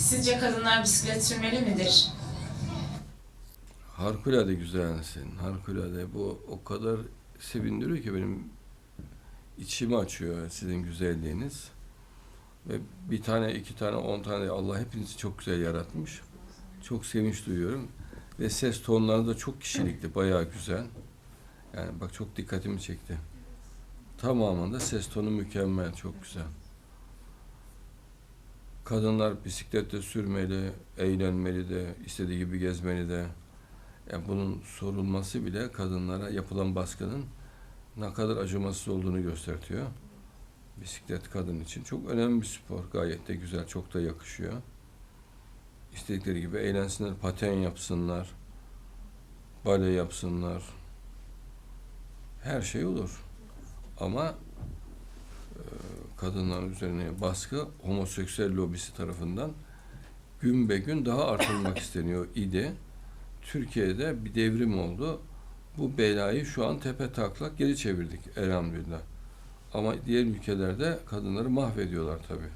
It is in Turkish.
Sizce kadınlar bisiklet sürmeli midir? Harikulade güzelsin. Harikulade. Bu o kadar sevindiriyor ki benim içimi açıyor sizin güzelliğiniz. Ve bir tane, iki tane, on tane Allah hepinizi çok güzel yaratmış. Çok sevinç duyuyorum. Ve ses tonları da çok kişilikli, bayağı güzel. Yani bak çok dikkatimi çekti. Tamamında ses tonu mükemmel, çok güzel. Kadınlar bisiklette sürmeli, eğlenmeli de, istediği gibi gezmeli de. Yani bunun sorulması bile kadınlara yapılan baskının ne kadar acımasız olduğunu gösteriyor. Bisiklet kadın için çok önemli bir spor. Gayet de güzel, çok da yakışıyor. İstedikleri gibi eğlensinler, paten yapsınlar, bale yapsınlar. Her şey olur. Ama e, kadınların üzerine baskı homoseksüel lobisi tarafından gün be gün daha artırılmak isteniyor idi. Türkiye'de bir devrim oldu. Bu belayı şu an tepe taklak geri çevirdik elhamdülillah. Ama diğer ülkelerde kadınları mahvediyorlar tabii.